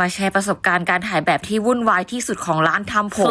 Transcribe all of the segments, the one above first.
มาแชร์ประสบการณ์การถ่ายแบบที่วุ่นวายที่สุดของร้านทำผม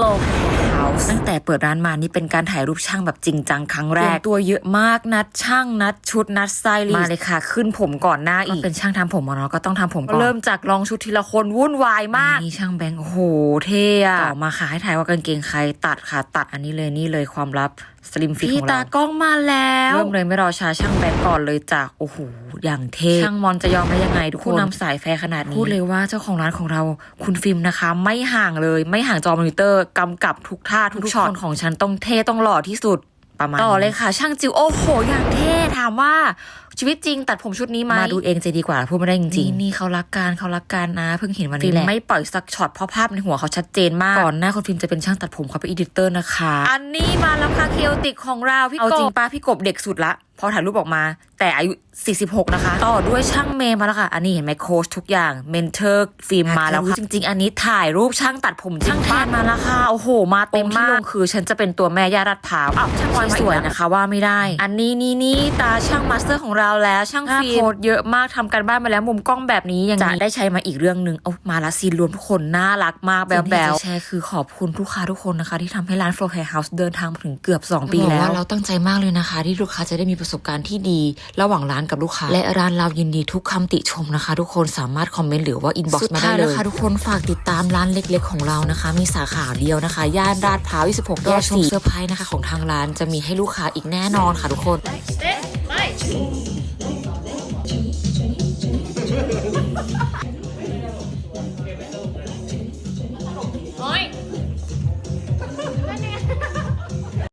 House ตั้งแต่เปิดร้านมานี่เป็นการถ่ายรูปช่างแบบจริงจังครั้งแรก ตัวเยอะมากนัดช่างนัดชุดนัดสไตลิสต์มาเลยค่ะ ขึ้นผมก่อนหน้าอีกเป็นช่างทำผมอะเนาะก็ต้องทำผมก่อนเริ่มจากลองชุดทีละคนวุ่นวายมากนี่ช่างแบงค์โอ้โหเท่อะต่อมาค่ะให้ถ่ายว่ากางเกงใครตัดค่ะตัดอันนี้เลยนี่เลยความลับ สลิมฟิตของเราตากล้องมาแล้ว เริ่มเลยไม่รอช้าช่างแบงก์ก่อนเลยจากโอ้โหอย่างเท่ช่างมอนจะยอมได้ยังไงทุกคนผู้นำสายแฟร์ขนาดนี้พูดเลยว่าเจ้าของร้านของเราคุณฟิล์มนะคะ ไม่ห่างเลย ไม่ห่างจอมอนิเตอร์กำกับทุกท่าทุกช็อตของฉันต้องเท่ต้องหล่อที่สุด ประมาณต่อเลยค่ะ ช่างจิวโอ้โหอย่างเท่ถามว่าชีวิตจริงตัดผมชุดนี้ไหมมาดูเองจะดีกว่าพูดไม่ได้จริงๆนี่เขารักกันเขารักกันนะ เพิ่งเห็นวันนี้แหละไม่ปล่อยสักช็อตเพราะภาพในหัวเขาชัดเจนมากก่อนหน้าคุณฟิล์มจะเป็นช่างตัดผมเขาเป็นอีดิเตอร์นะคะ อันนี้มาแล้วค่ะเคียวติกของเราพี่กบเอาจริงป้าพี่กบเด็กสุดละพอถ่ายรูปออกมาแต่อายุ 46 นะคะ ต่อด้วยช่างเมย์มาแล้วค่ะ อันนี้เห็นไหมโค้ชทุกอย่างเมนเทอร์ฟิล์มมาแล้วค่ะ จริง ๆ อันนี้ถ่ายรูปช่างตัดผมช่างแทนมาแล้วค่ะ โอ้โห มาเต็มมากคือฉันจะเป็นตัวแม่ย่ารัดพร้าวอ้าวช่างออยมาสวยนะคะว่าไม่ได้ อันนี้นี่นี่ตาช่างมาสเตอร์ของเราแล้วช่างฟิล์มโค้ดเยอะมากทำกันบ้านมาแล้วมุมกล้องแบบนี้ยังจะได้ใช้มาอีกเรื่องหนึ่งเอามาละซีนรวมทุกคนน่ารักมากแบบแบบแชร์คือขอบคุณลูกค้าทุกคนนะคะ ที่ทำให้ร้าน Flow Hair House เดินทางมาถึงเกือบ 2 ปีแล้วเราตั้งใจมากเลยนะคะ ที่ลูกค้าจะได้มีประสบการณ์ที่ดีระหว่างร้านกับลูกค้า และร้านเรายินดีทุกคำติชมนะคะ ทุกคนสามารถคอมเมนต์หรือว่าอินบ็อกซ์มาได้เลยนะคะทุกคนฝากติดตามร้านเล็ก ๆ ของเรานะคะ มีสาขาเดียวนะคะ ย่านลาดพร้าว 26แยก4เซอร์ไพรส์นะคะของทางร้านจะมีให้ลูกค้าอีกแน่นอนค่ะทุกคน Stay, fight.